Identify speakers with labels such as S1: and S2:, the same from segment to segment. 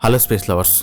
S1: Hello space lovers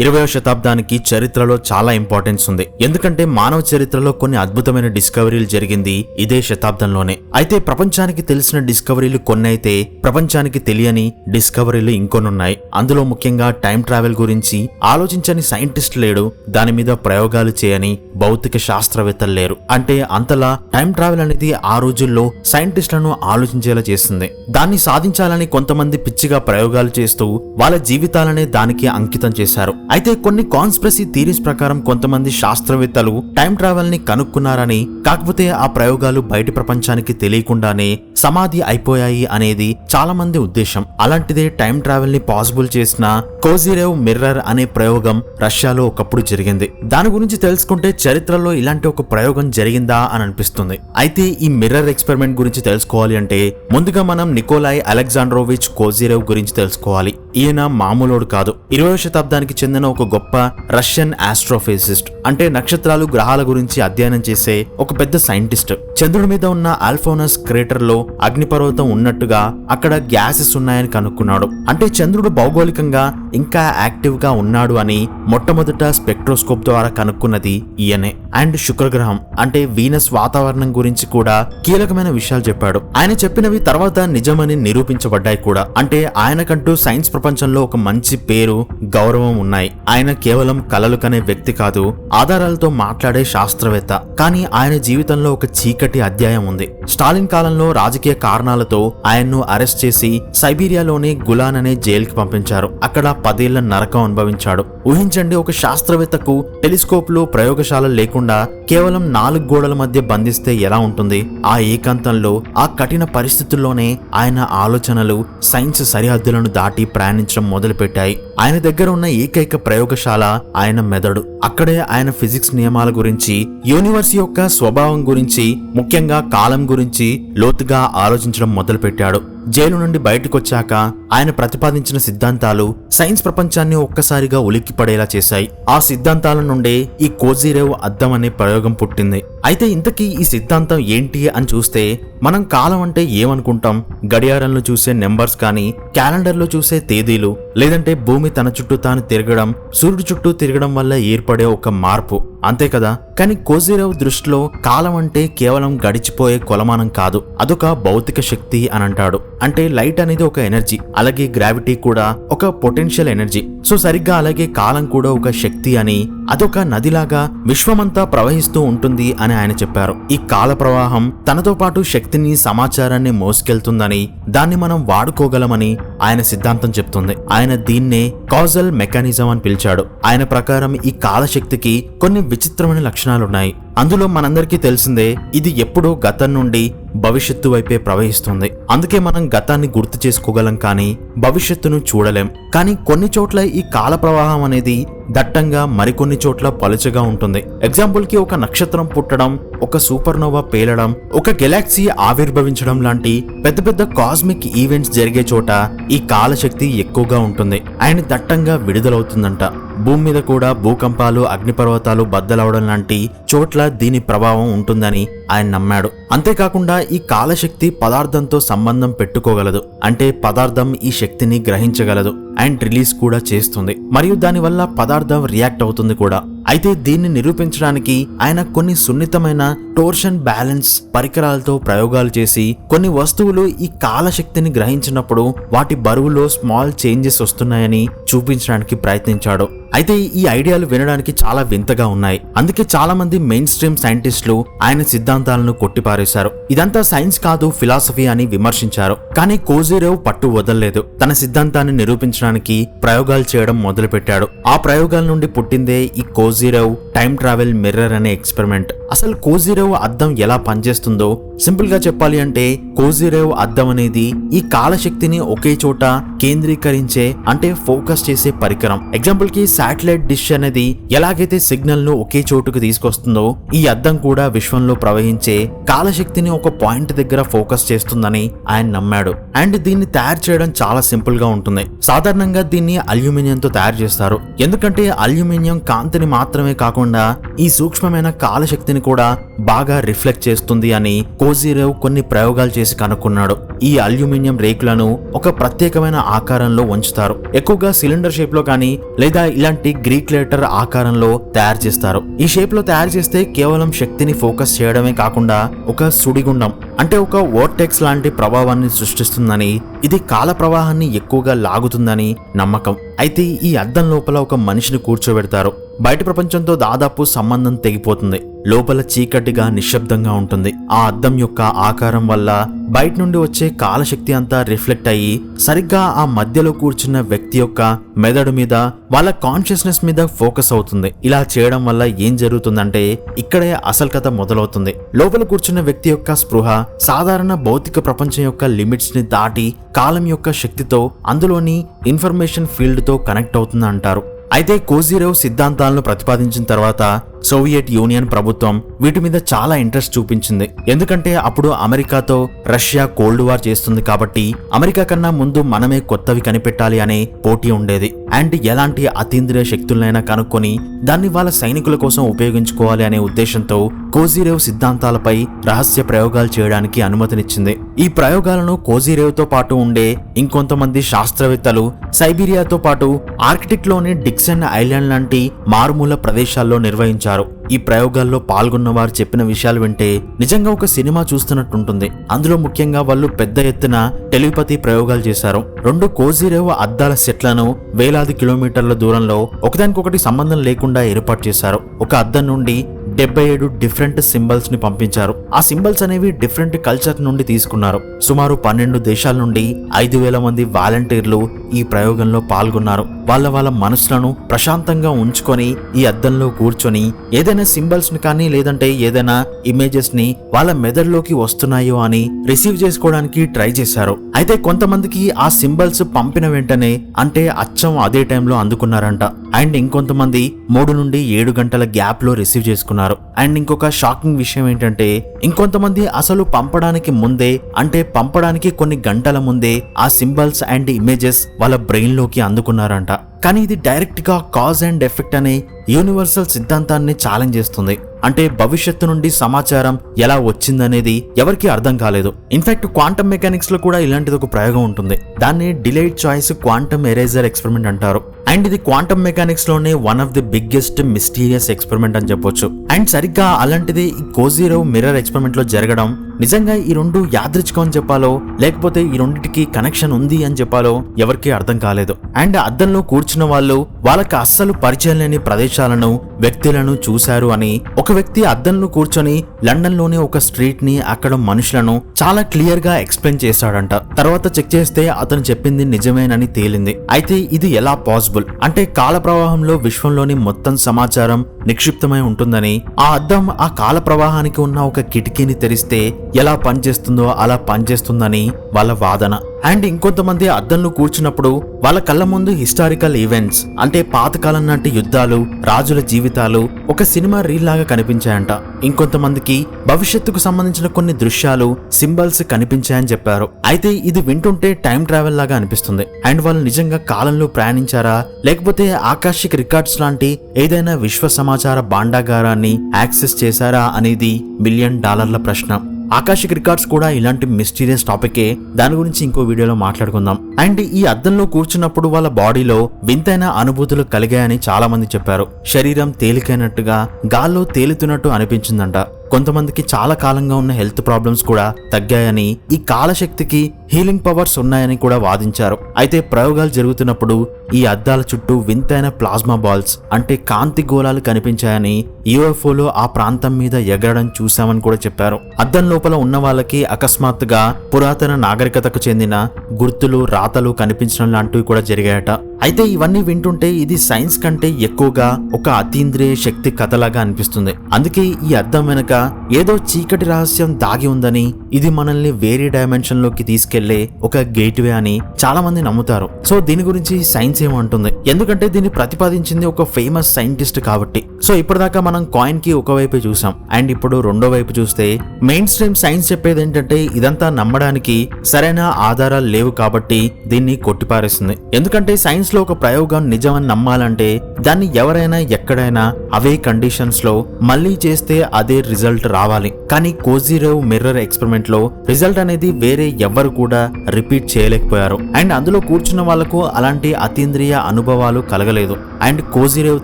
S1: ఇరవయో శతాబ్దానికి చరిత్రలో చాలా ఇంపార్టెన్స్ ఉంది. ఎందుకంటే మానవ చరిత్రలో కొన్ని అద్భుతమైన డిస్కవరీలు జరిగింది ఇదే శతాబ్దంలోనే. అయితే ప్రపంచానికి తెలిసిన డిస్కవరీలు కొన్ని అయితే ప్రపంచానికి తెలియని డిస్కవరీలు ఇంకొనున్నాయి అందులో ముఖ్యంగా టైం ట్రావెల్ గురించి ఆలోచించని సైంటిస్ట్ లేడు. దాని మీద ప్రయోగాలు చేయని భౌతిక శాస్త్రవేత్తలు లేరు. అంటే అంతలా టైం ట్రావెల్ అనేది ఆ రోజుల్లో సైంటిస్టులను ఆలోచించేలా చేస్తుంది. దాన్ని సాధించాలని కొంతమంది పిచ్చిగా ప్రయోగాలు చేస్తూ వాళ్ళ జీవితాలనే దానికి అంకితం చేశారు. అయితే కొన్ని కాన్స్పిరసీ థీరీస్ ప్రకారం కొంతమంది శాస్త్రవేత్తలు టైం ట్రావెల్ని కనుక్కున్నారని కాకపోతే ఆ ప్రయోగాలు బయటి ప్రపంచానికి తెలియకుండానే సమాధి అయిపోయాయి అనేది చాలా మంది ఉద్దేశం. అలాంటిదే టైం ట్రావెల్ని పాసిబుల్ చేసిన కోజిరేవ్ మిర్రర్ అనే ప్రయోగం రష్యాలో ఒకప్పుడు జరిగింది. దాని గురించి తెలుసుకుంటే చరిత్రలో ఇలాంటి ఒక ప్రయోగం జరిగిందా అని అనిపిస్తుంది. అయితే ఈ మిర్రర్ ఎక్స్పెరిమెంట్ గురించి తెలుసుకోవాలి అంటే ముందుగా మనం నికోలాయ్ అలెగ్జాండ్రోవిచ్ కోజిరేవ్ గురించి తెలుసుకోవాలి. ఈయన మామూలోడు కాదు. ఇరవై శతాబ్దానికి చెందిన ఒక గొప్ప రష్యన్ ఆస్ట్రోఫిజిస్ట్ అంటే నక్షత్రాలు గ్రహాల గురించి అధ్యయనం చేసే ఒక పెద్ద సైంటిస్ట్ చంద్రుడి మీద ఉన్న ఆల్ఫోనస్ క్రేటర్లో అగ్నిపర్వతం ఉన్నట్టుగా అక్కడ గ్యాసెస్ ఉన్నాయని కనుక్కున్నాడు. అంటే చంద్రుడు భౌగోళికంగా ఇంకా యాక్టివ్గా ఉన్నాడు అని మొట్టమొదట స్పెక్ట్రోస్కోప్ ద్వారా కనుక్కున్నది ఈయనే. అండ్ శుక్రగ్రహం అంటే వీనస్ వాతావరణం గురించి కూడా కీలకమైన విషయాలు చెప్పాడు. ఆయన చెప్పినవి తర్వాత నిజమని నిరూపించబడ్డాయి కూడా. అంటే ఆయనకంటూ సైన్స్ ప్రపంచంలో ఒక మంచి పేరు గౌరవం ఉన్నాయి. ఆయన కేవలం కలలు కనే వ్యక్తి కాదు ఆధారాలతో మాట్లాడే శాస్త్రవేత్త. కానీ ఆయన జీవితంలో ఒక చీకటి అధ్యాయం ఉంది. స్టాలిన్ కాలంలో రాజకీయ కారణాలతో ఆయన్ను అరెస్ట్ చేసి సైబీరియాలోని గులాన్ అనే జైలుకి పంపించారు. అక్కడ పదేళ్ళ నరకం అనుభవించాడు. ఊహించండి ఒక శాస్త్రవేత్తకు టెలిస్కోప్లు ప్రయోగశాలలు లేకుండా కేవలం నాలుగు గోడల మధ్య బంధిస్తే ఎలా ఉంటుంది? ఆ ఏకాంతంలో ఆ కఠిన పరిస్థితుల్లోనే ఆయన ఆలోచనలు సైన్స్ సరిహద్దులను దాటి ప్రయాణించడం మొదలుపెట్టాయి. ఆయన దగ్గర ఉన్న ఏకైక ప్రయోగశాల ఆయన మెదడు. అక్కడే ఆయన ఫిజిక్స్ నియమాల గురించి యూనివర్స్ యొక్క స్వభావం గురించి ముఖ్యంగా కాలం గురించి లోతుగా ఆలోచించడం మొదలుపెట్టాడు. జైలు నుండి బయటకొచ్చాక ఆయన ప్రతిపాదించిన సిద్ధాంతాలు సైన్స్ ప్రపంచాన్ని ఒక్కసారిగా ఉలిక్కిపడేలా చేశాయి. ఆ సిద్ధాంతాల నుండే ఈ కోజీరేవ్ అద్దం అనే ప్రయోగం పుట్టింది. అయితే ఇంతకీ ఈ సిద్ధాంతం ఏంటి అని చూస్తే మనం కాలం అంటే ఏమనుకుంటాం? గడియారంలో చూసే నెంబర్స్ కానీ క్యాలెండర్లో చూసే తేదీలు లేదంటే భూమి తన చుట్టూ తాను తిరగడం సూర్యుడు చుట్టూ తిరగడం వల్ల ఏర్పడే ఒక మార్పు. అంతే కదా? కానీ కోజీరావు దృష్టిలో కాలం అంటే కేవలం గడిచిపోయే కొలమానం కాదు. అదొక భౌతిక శక్తి అని అంటాడు. అంటే లైట్ అనేది ఒక ఎనర్జీ అలాగే గ్రావిటీ కూడా ఒక పొటెన్షియల్ ఎనర్జీ. సో సరిగ్గా అలాగే కాలం కూడా ఒక శక్తి అని అదొక నదిలాగా విశ్వమంతా ప్రవహిస్తూ ఉంటుంది అని ఆయన చెప్పారు. ఈ కాల ప్రవాహం తనతో పాటు శక్తిని సమాచారాన్ని మోసుకెళ్తుందని దాన్ని మనం వాడుకోగలమని ఆయన సిద్ధాంతం చెప్తుంది. ఆయన దీన్నే కాజల్ మెకానిజం అని పిలిచాడు. ఆయన ప్రకారం ఈ కాలశక్తికి కొన్ని విచిత్రమైన లక్షణాలున్నాయి. అందులో మనందరికీ తెలిసిందే ఇది ఎప్పుడూ గతం నుండి భవిష్యత్తు వైపే ప్రవహిస్తుంది. అందుకే మనం గతాన్ని గుర్తు చేసుకోగలం కానీ భవిష్యత్తును చూడలేం. కానీ కొన్ని చోట్ల ఈ కాల ప్రవాహం అనేది దట్టంగా మరికొన్ని చోట్ల పలుచగా ఉంటుంది. ఎగ్జాంపుల్కి ఒక నక్షత్రం పుట్టడం ఒక సూపర్నోవా పేలడం ఒక గెలాక్సీ ఆవిర్భవించడం లాంటి పెద్ద పెద్ద కాస్మిక్ ఈవెంట్స్ జరిగే చోట ఈ కాలశక్తి ఎక్కువగా ఉంటుంది. ఆయన దట్టంగా విడుదలవుతుందంట. భూమి మీద కూడా భూకంపాలు అగ్నిపర్వతాలు బద్దలవడం లాంటి చోట్ల దీని ప్రభావం ఉంటుందని ఆయన నమ్మాడు. అంతేకాకుండా ఈ కాలశక్తి పదార్థంతో సంబంధం పెట్టుకోగలదు. అంటే పదార్థం ఈ శక్తిని గ్రహించగలదు. అండ్ రిలీజ్ కూడా చేస్తుంది. మరియు దానివల్ల పదార్థం రియాక్ట్ అవుతుంది కూడా. అయితే దీన్ని నిరూపించడానికి ఆయన కొన్ని సున్నితమైన టోర్షన్ బ్యాలెన్స్ పరికరాలతో ప్రయోగాలు చేసి కొన్ని వస్తువులు ఈ కాలశక్తిని గ్రహించినప్పుడు వాటి బరువులో స్మాల్ చేంజెస్ వస్తున్నాయని చూపించడానికి ప్రయత్నించాడు. అయితే ఈ ఐడియాలు వినడానికి చాలా వింతగా ఉన్నాయి. అందుకే చాలా మంది మెయిన్ స్ట్రీమ్ సైంటిస్టులు ఆయన సిద్ధాంతాలను కొట్టిపారేశారు. ఇదంతా సైన్స్ కాదు ఫిలాసఫీ అని విమర్శించారు. కానీ కోజీరేవ్ పట్టు వదలలేదు. తన సిద్ధాంతాన్ని నిరూపించడానికి ప్రయోగాలు చేయడం మొదలుపెట్టాడు. ఆ ప్రయోగాల నుండి పుట్టిందే ఈ కోజీరేవ్ టైం ట్రావెల్ మిర్రర్ అనే ఎక్స్పెరిమెంట్ అసలు కోజీరేవ్ అద్దం ఎలా పనిచేస్తుందో సింపుల్గా చెప్పాలి అంటే కోజీరేవ్ అద్దం అనేది ఈ కాలశక్తిని ఒకే చోట కేంద్రీకరించే అంటే ఫోకస్ చేసే పరికరం. ఎగ్జాంపుల్కి శాటిలైట్ డిష్ అనేది ఎలాగైతే సిగ్నల్ను ఒకే చోటుకు తీసుకొస్తుందో ఈ అద్దం కూడా విశ్వంలో ప్రవహించే కాలశక్తిని ఒక పాయింట్ దగ్గర ఫోకస్ చేస్తుందని ఆయన నమ్మాడు. అండ్ దీన్ని తయారు చేయడం చాలా సింపుల్గా ఉంటుంది. సాధారణంగా దీన్ని అల్యూమినియం తో తయారు చేస్తారు. ఎందుకంటే అల్యూమినియం కాంతిని మాత్రమే కాకుండా ఈ సూక్ష్మమైన కాలశక్తిని కూడా బాగా రిఫ్లెక్ట్ చేస్తుంది అని కోజీరేవ్ కొన్ని ప్రయోగాలు చేసి కనుక్కున్నాడు. ఈ అల్యూమినియం రేకులను ఒక ప్రత్యేకమైన ఆకారంలో ఉంచుతారు. ఎక్కువగా సిలిండర్ షేప్లో కానీ లేదా ఇలాంటి గ్రీక్ లెటర్ ఆకారంలో తయారు చేస్తారు. ఈ షేప్లో తయారు చేస్తే కేవలం శక్తిని ఫోకస్ చేయడమే కాకుండా ఒక సుడిగుండం అంటే ఒక వోర్టెక్స్ లాంటి ప్రభావాన్ని సృష్టిస్తుందని ఇది కాల ప్రవాహాన్ని ఎక్కువగా లాగుతుందని నమ్మకం. అయితే ఈ అద్దం లోపల ఒక మనిషిని కూర్చోబెడతారు. బయట ప్రపంచంతో దాదాపు సంబంధం తెగిపోతుంది. లోపల చీకటిగా నిశ్శబ్దంగా ఉంటుంది. ఆ అద్దం యొక్క ఆకారం వల్ల బయట నుండి వచ్చే కాలశక్తి అంతా రిఫ్లెక్ట్ అయ్యి సరిగ్గా ఆ మధ్యలో కూర్చున్న వ్యక్తి యొక్క మెదడు మీద వాళ్ళ కాన్షియస్నెస్ మీద ఫోకస్ అవుతుంది. ఇలా చేయడం వల్ల ఏం జరుగుతుందంటే ఇక్కడే అసలు కథ మొదలవుతుంది. లోపల కూర్చున్న వ్యక్తి యొక్క స్పృహ సాధారణ భౌతిక ప్రపంచం యొక్క లిమిట్స్ని దాటి కాలం యొక్క శక్తితో అందులోని ఇన్ఫర్మేషన్ ఫీల్డ్ వీటితో కనెక్ట్ అవుతుంది అంటారు అయితే కోజీరావు సిద్ధాంతాలను ప్రతిపాదించిన తర్వాత సోవియట్ యూనియన్ ప్రభుత్వం వీటి మీద చాలా ఇంట్రెస్ట్ చూపించింది. ఎందుకంటే అప్పుడు అమెరికాతో రష్యా కోల్డ్ వార్ చేస్తుంది కాబట్టి అమెరికా కన్నా ముందు మనమే కొత్తవి కనిపెట్టాలి అనే పోటీ ఉండేది. అండ్ ఎలాంటి అతీంద్రియ శక్తులనైనా కనుక్కొని దాన్ని వాళ్ళ సైనికుల కోసం ఉపయోగించుకోవాలి అనే ఉద్దేశంతో కోజీరేవ్ సిద్ధాంతాలపై రహస్య ప్రయోగాలు చేయడానికి అనుమతినిచ్చింది. ఈ ప్రయోగాలను కోజీరేవ్తో పాటు ఉండే ఇంకొంతమంది శాస్త్రవేత్తలు సైబీరియాతో పాటు ఆర్కిటిక్లోని డిక్సన్ ఐలాండ్ లాంటి మారుమూల ప్రదేశాల్లో నిర్వహించారు. ఈ ప్రయోగాల్లో పాల్గొన్న వారు చెప్పిన విషయాలు వింటే నిజంగా ఒక సినిమా చూస్తున్నట్టుంటుంది. అందులో ముఖ్యంగా వాళ్ళు పెద్ద ఎత్తున టెలిపతి ప్రయోగాలు చేశారు. రెండు కోజీరేవ్ అద్దాల సెట్లను వేలాది కిలోమీటర్ల దూరంలో ఒకదానికొకటి సంబంధం లేకుండా ఏర్పాటు చేశారు. ఒక అద్దం నుండి డెబ్బై ఏడు డిఫరెంట్ సింబల్స్ని పంపించారు. ఆ సింబల్స్ అనేవి డిఫరెంట్ కల్చర్ నుండి తీసుకున్నారు. సుమారు పన్నెండు దేశాల నుండి ఐదు వేల మంది వాలంటీర్లు ఈ ప్రయోగంలో పాల్గొన్నారు. వాళ్ళ వాళ్ళ మనసులను ప్రశాంతంగా ఉంచుకొని ఈ అద్దంలో కూర్చొని ఏదైనా సింబల్స్ని కానీ లేదంటే ఏదైనా ఇమేజెస్ని వాళ్ళ మెదడులోకి వస్తున్నాయో అని రిసీవ్ చేసుకోవడానికి ట్రై చేశారు. అయితే కొంతమందికి ఆ సింబల్స్ పంపిన వెంటనే అంటే అచ్చం అదే టైంలో అందుకున్నారంట. అండ్ ఇంకొంతమంది మూడు నుండి ఏడు గంటల గ్యాప్లో రిసీవ్ చేసుకున్నారు. అండ్ ఇంకొక షాకింగ్ విషయం ఏంటంటే ఇంకొంతమంది అసలు పంపడానికి ముందే అంటే పంపడానికి కొన్ని గంటల ముందే ఆ సింబల్స్ అండ్ ఇమేజెస్ వాళ్ళ బ్రెయిన్లోకి అందుకున్నారంట. 아, కానీ ఇది డైరెక్ట్గా కాజ్ అండ్ ఎఫెక్ట్ అనే యూనివర్సల్ సిద్ధాంతాన్ని ఛాలెంజ్ చేస్తుంది. అంటే భవిష్యత్తు నుండి సమాచారం ఎలా వచ్చిందనేది ఎవరికీ అర్థం కాలేదు. ఇన్ఫాక్ట్ క్వాంటమ్ మెకానిక్స్లో కూడా ఇలాంటిది ఒక ప్రయోగం ఉంటుంది. దాన్ని delayed choice quantum eraser experiment అంటారు. అండ్ ఇది quantum మెకానిక్స్లోనే one of the biggest mysterious experiment అని చెప్పొచ్చు. అండ్ సరిగ్గా అలాంటిది కోజీరో మిర్రర్ ఎక్స్పెరిమెంట్లో జరగడం నిజంగా ఈ రెండు యాదృచ్ఛికం అని చెప్పాలో లేకపోతే ఈ రెండింటికి కనెక్షన్ ఉంది అని చెప్పాలో ఎవరికీ అర్థం కాలేదు. అండ్ అద్దంలో వచ్చిన వాళ్ళు వాళ్ళకి అస్సలు పరిచయం లేని ప్రదేశాలను వ్యక్తులను చూశారు అని ఒక వ్యక్తి అద్దంలో కూర్చొని లండన్లోని ఒక స్ట్రీట్ని అక్కడ మనుషులను చాలా క్లియర్గా ఎక్స్ప్లెయిన్ చేశాడంట. తర్వాత చెక్ చేస్తే అతను చెప్పింది నిజమేనని తేలింది. అయితే ఇది ఎలా పాసిబుల్? అంటే కాల ప్రవాహంలో విశ్వంలోని మొత్తం సమాచారం నిక్షిప్తమై ఉంటుందని ఆ అద్దం ఆ కాల ప్రవాహానికి ఉన్న ఒక కిటికీని తెరిస్తే ఎలా పనిచేస్తుందో అలా పనిచేస్తుందని వాళ్ళ వాదన. అండ్ ఇంకొంతమంది అద్దంలో కూర్చున్నప్పుడు వాళ్ళ కళ్ళ ముందు హిస్టారికల్ ఈవెంట్స్ అంటే అంటే పాతకాలం నాటి యుద్ధాలు రాజుల జీవితాలు ఒక సినిమా రీల్ లాగా కనిపించాయంట. ఇంకొంతమందికి భవిష్యత్తుకు సంబంధించిన కొన్ని దృశ్యాలు సింబల్స్ కనిపించాయని చెప్పారు. అయితే ఇది వింటుంటే టైం ట్రావెల్ లాగా అనిపిస్తుంది. అండ్ వాళ్ళు నిజంగా కాలంలో ప్రయాణించారా? లేకపోతే ఆకాశిక్ రికార్డ్స్ లాంటి ఏదైనా విశ్వ సమాచార భాండాగారాన్ని యాక్సెస్ చేశారా అనేది మిలియన్ డాలర్ల ప్రశ్న. ఆకాశిక్ రికార్డ్స్ కూడా ఇలాంటి మిస్టీరియస్ టాపికే. దాని గురించి ఇంకో వీడియోలో మాట్లాడుకుందాం. అండ్ ఈ అద్దంలో కూర్చున్నప్పుడు వాళ్ళ బాడీలో వింతైన అనుభూతులు కలిగాయని చాలా మంది చెప్పారు. శరీరం తేలికైనట్టుగా గాల్లో తేలుతున్నట్టు అనిపించిందంట. కొంతమందికి చాలా కాలంగా ఉన్న హెల్త్ ప్రాబ్లమ్స్ కూడా తగ్గాయని ఈ కాలశక్తికి హీలింగ్ పవర్స్ ఉన్నాయని కూడా వాదించారు. అయితే ప్రయోగాలు జరుగుతున్నప్పుడు ఈ అద్దాల చుట్టూ వింతైన ప్లాస్మా బాల్స్ అంటే కాంతి గోళాలు కనిపించాయని యూఎఫ్ఓలో ఆ ప్రాంతం మీద ఎగరడం చూశామని కూడా చెప్పారు. అద్దం లోపల ఉన్న వాళ్ళకి అకస్మాత్తుగా పురాతన నాగరికతకు చెందిన గుర్తులు రాతలు కనిపించడం లాంటివి కూడా జరిగాయట. అయితే ఇవన్నీ వింటుంటే ఇది సైన్స్ కంటే ఎక్కువగా ఒక అతీంద్రియ శక్తి కథలాగా అనిపిస్తుంది. అందుకే ఈ అద్దం వెనక ఏదో చీకటి రహస్యం దాగి ఉందని ఇది మనల్ని వేరే డైమెన్షన్లోకి తీసుకెళ్ళే ఒక గేట్వే అని చాలా మంది నమ్ముతారు. సో దీని గురించి సైన్స్ ఏమంటుంది? ఎందుకంటే దీన్ని ప్రతిపాదించింది ఒక ఫేమస్ సైంటిస్ట్ కాబట్టి. సో ఇప్పటిదాకా మనం కాయిన్కి ఒకవైపు చూసాం. అండ్ ఇప్పుడు రెండో వైపు చూస్తే మెయిన్ స్ట్రీమ్ సైన్స్ చెప్పేది ఏంటంటే ఇదంతా నమ్మడానికి సరైన ఆధారాలు లేవు కాబట్టి దీన్ని కొట్టిపారేస్తుంది. ఎందుకంటే సైన్స్లో ఒక ప్రయోగం నిజమని నమ్మాలంటే దాన్ని ఎవరైనా ఎక్కడైనా అవే కండిషన్స్లో మళ్ళీ చేస్తే అదే రిజల్ట్ రావాలి. కానీ కోజీరేవ్ మిర్రర్ ఎక్స్పెరిమెంట్లో రిజల్ట్ అనేది వేరే ఎవ్వరు కూడా రిపీట్ చేయలేకపోయారు. అండ్ అందులో కూర్చున్న వాళ్ళకు అలాంటి అతీంద్రియ అనుభవాలు కలగలేదు. అండ్ కోజీరేవ్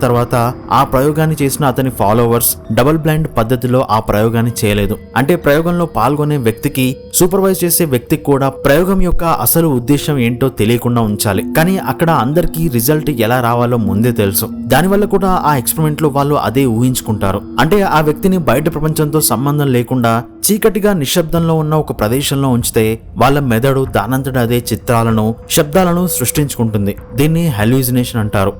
S1: తర్వాత ఆ ప్రయోగాన్ని చేసిన అతని ఫాలోవర్స్ డబుల్ బ్లైండ్ పద్ధతిలో ఆ ప్రయోగాన్ని చేయలేదు. అంటే ప్రయోగంలో పాల్గొనే వ్యక్తికి సూపర్వైజ్ చేసే వ్యక్తికి కూడా ప్రయోగం యొక్క అసలు ఉద్దేశం ఏంటో తెలియకుండా ఉంచాలి. కానీ అక్కడ అందరికీ రిజల్ట్ ఎలా రావాలో ముందే తెలుసు. దానివల్ల కూడా ఆ ఎక్స్పెరిమెంట్లో వాళ్ళు అదే ఊహించుకుంటారు. అంటే ఆ వ్యక్తిని బయట ప్రపంచంతో సంబంధం లేకుండా చీకటిగా నిశ్శబ్దంలో ఉన్న ఒక ప్రదేశంలో ఉంచితే వాళ్ళ మెదడు దానంతట అదే చిత్రాలను శబ్దాలను సృష్టించుకుంటుంది. దీన్ని హెల్యూజినేషన్ అంటారు.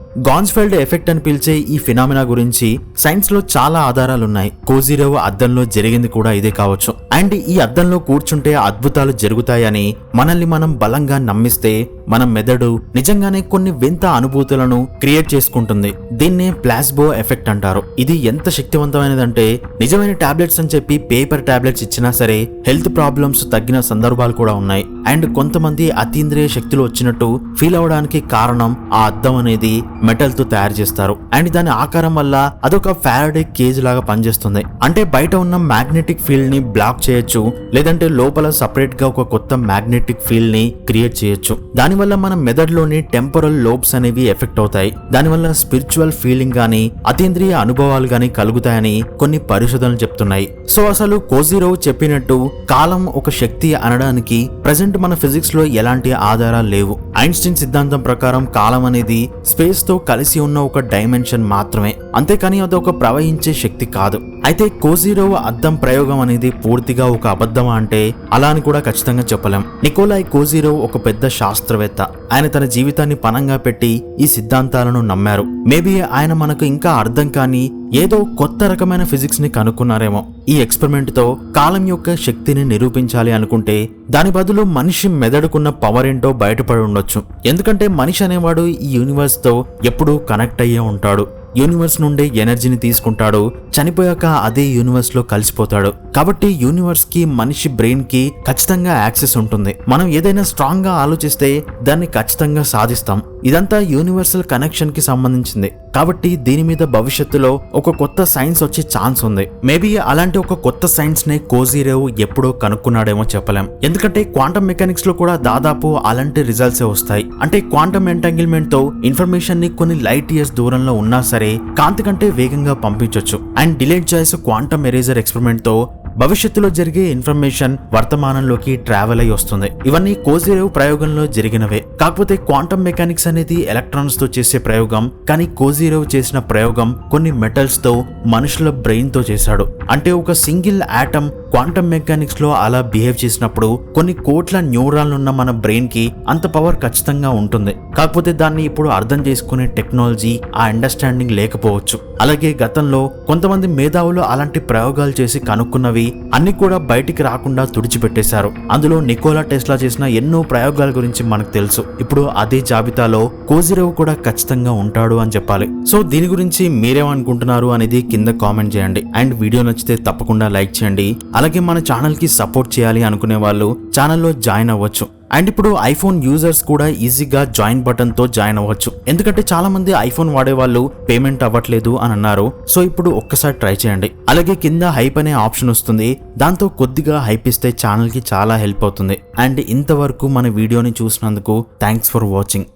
S1: గాన్స్ఫెల్డ్ ఎఫెక్ట్ అని పిలిచే ఈ ఫినామినా గురించి సైన్స్లో చాలా ఆధారాలు ఉన్నాయి కోజీరేవ్ అద్దంలో జరిగింది కూడా ఇదే కావచ్చు. అండ్ ఈ అద్దంలో కూర్చుంటే అద్భుతాలు జరుగుతాయని మనల్ని మనం బలంగా నమ్మిస్తే మన మెదడు నిజంగానే కొన్ని వింత అనుభూతులను క్రియేట్ చేసుకుంటుంది. దీన్నే ప్లాస్బో ఎఫెక్ట్ అంటారు. ఇది ఎంత శక్తివంతమైనదంటే నిజమైన టాబ్లెట్స్ అని చెప్పి పేపర్ టాబ్లెట్స్ ఇచ్చినా సరే హెల్త్ ప్రాబ్లమ్స్ తగ్గిన సందర్భాలు కూడా ఉన్నాయి. అండ్ కొంతమంది అతీంద్రియ శక్తులు వచ్చినట్టు ఫీల్ అవడానికి కారణం ఆ అద్దం అనేది మెటల్ మెటల్తో తయారు చేస్తారు. అండ్ దాని ఆకారం వల్ల అదొక ఫారడే కేజ్ లాగా పనిచేస్తుంది. అంటే బయట ఉన్న మ్యాగ్నెటిక్ ఫీల్డ్ని బ్లాక్ చేయొచ్చు. లేదంటే లోపల సపరేట్గా ఒక కొత్త మ్యాగ్నెటిక్ ఫీల్డ్ని క్రియేట్ చేయొచ్చు. దానివల్ల మన మెదడులోని టెంపరల్ లోబ్స్ అనేవి ఎఫెక్ట్ అవుతాయి. దానివల్ల స్పిరిచువల్ ఫీలింగ్ గానీ అతీంద్రియ అనుభవాలు గానీ కలుగుతాయని కొన్ని పరిశోధనలు చెప్తున్నాయి. సో అసలు కోజీరోవ్ చెప్పినట్టు కాలం ఒక శక్తి అనడానికి ప్రజెంట్ మన ఫిజిక్స్లో ఎలాంటి ఆధారాలు లేవు. ఐన్స్టీన్ సిద్ధాంతం ప్రకారం కాలం అనేది స్పేస్తో కలిసి కలిసి ఉన్న ఒక డైమెన్షన్ మాత్రమే. అంతేకాని అది ఒక ప్రవహించే శక్తి కాదు. అయితే కోజీరోవ అద్దం ప్రయోగం అనేది పూర్తిగా ఒక అబద్ధమా అంటే అలా అని కూడా ఖచ్చితంగా చెప్పలేం. నికోలాయ్ కోజీరోవ్ ఒక పెద్ద శాస్త్రవేత్త. ఆయన తన జీవితాన్ని పనంగా పెట్టి ఈ సిద్ధాంతాలను నమ్మారు. మేబీ ఆయన మనకు ఇంకా అర్థం కాని ఏదో కొత్త రకమైన ఫిజిక్స్ని కనుక్కున్నారేమో. ఈ ఎక్స్పెరిమెంట్తో కాలం యొక్క శక్తిని నిరూపించాలి అనుకుంటే దాని బదులు మనిషి మెదడుకున్న పవర్ ఏంటో బయటపడి ఉండొచ్చు. ఎందుకంటే మనిషి అనేవాడు ఈ యూనివర్స్తో ఎప్పుడూ కనెక్ట్ అయ్యే ఉంటాడు. యూనివర్స్ నుండే ఎనర్జీని తీసుకుంటాడు. చనిపోయాక అదే యూనివర్స్లో కలిసిపోతాడు. కాబట్టి యూనివర్స్కి మనిషి బ్రెయిన్కి ఖచ్చితంగా యాక్సెస్ ఉంటుంది. మనం ఏదైనా స్ట్రాంగ్గా ఆలోచిస్తే దాన్ని ఖచ్చితంగా సాధిస్తాం. ఇదంతా యూనివర్సల్ కనెక్షన్కి సంబంధించింది. కాబట్టి దీని మీద భవిష్యత్తులో ఒక కొత్త సైన్స్ వచ్చే ఛాన్స్ ఉంది. మేబీ అలాంటి ఒక కొత్త సైన్స్ నే కోజీరేవ్ ఎప్పుడో కనుక్కున్నాడేమో చెప్పలేం. ఎందుకంటే క్వాంటమ్ మెకానిక్స్లో కూడా దాదాపు అలాంటి రిజల్ట్సే వస్తాయి. అంటే క్వాంటమ్ ఎంటాంగిల్మెంట్తో ఇన్ఫర్మేషన్ని కొన్ని లైట్ ఇయర్స్ దూరంలో ఉన్నా సరే కాంతి కంటే వేగంగా పంపించవచ్చు and delayed choice quantum eraser ఎక్స్పెరిమెంట్తో భవిష్యత్తులో జరిగే ఇన్ఫర్మేషన్ వర్తమానంలోకి ట్రావెల్ అయి వస్తుంది. ఇవన్నీ కోజిరేవ్ ప్రయోగంలో జరిగినవే. కాకపోతే క్వాంటమ్ మెకానిక్స్ అనేది ఎలక్ట్రాన్స్తో చేసే ప్రయోగం కానీ కోజిరేవ్ చేసిన ప్రయోగం కొన్ని మెటల్స్తో మనుషుల బ్రెయిన్తో చేశాడు. అంటే ఒక సింగిల్ ఆటమ్ క్వాంటమ్ మెకానిక్స్లో అలా బిహేవ్ చేసినప్పుడు కొన్ని కోట్ల న్యూరాన్లు ఉన్న మన బ్రెయిన్కి అంత పవర్ ఖచ్చితంగా ఉంటుంది. కాకపోతే దాన్ని ఇప్పుడు అర్థం చేసుకునే టెక్నాలజీ ఆ అండర్స్టాండింగ్ లేకపోవచ్చు. అలాగే గతంలో కొంతమంది మేధావులు అలాంటి ప్రయోగాలు చేసి కనుక్కున్నవి అన్ని కూడా బయటికి రాకుండా తుడిచిపెట్టేశారు. అందులో నికోలా టెస్లా చేసిన ఎన్నో ప్రయోగాల గురించి మనకు తెలుసు. ఇప్పుడు అదే జాబితాలో కోజిరవ్ కూడా ఖచ్చితంగా ఉంటాడు అని చెప్పాలి. సో దీని గురించి మీరేమనుకుంటున్నారు అనేది కింద కామెంట్ చేయండి. అండ్ వీడియో నచ్చితే తప్పకుండా లైక్ చేయండి. అలాగే మన ఛానల్కి సపోర్ట్ చేయాలి అనుకునే వాళ్ళు ఛానల్లో జాయిన్ అవ్వచ్చు. అండ్ ఇప్పుడు ఐఫోన్ యూజర్స్ కూడా ఈజీగా జాయిన్ బటన్తో జాయిన్ అవ్వచ్చు. ఎందుకంటే చాలా మంది ఐఫోన్ వాడే వాళ్ళు పేమెంట్ అవ్వట్లేదు అని అన్నారు. సో ఇప్పుడు ఒక్కసారి ట్రై చేయండి. అలాగే కింద హైప్ అనే ఆప్షన్ వస్తుంది. దాంతో కొద్దిగా హైప్ ఇస్తే ఛానల్కి చాలా హెల్ప్ అవుతుంది. అండ్ ఇంతవరకు మన వీడియోని చూసినందుకు థ్యాంక్స్ ఫర్ వాచింగ్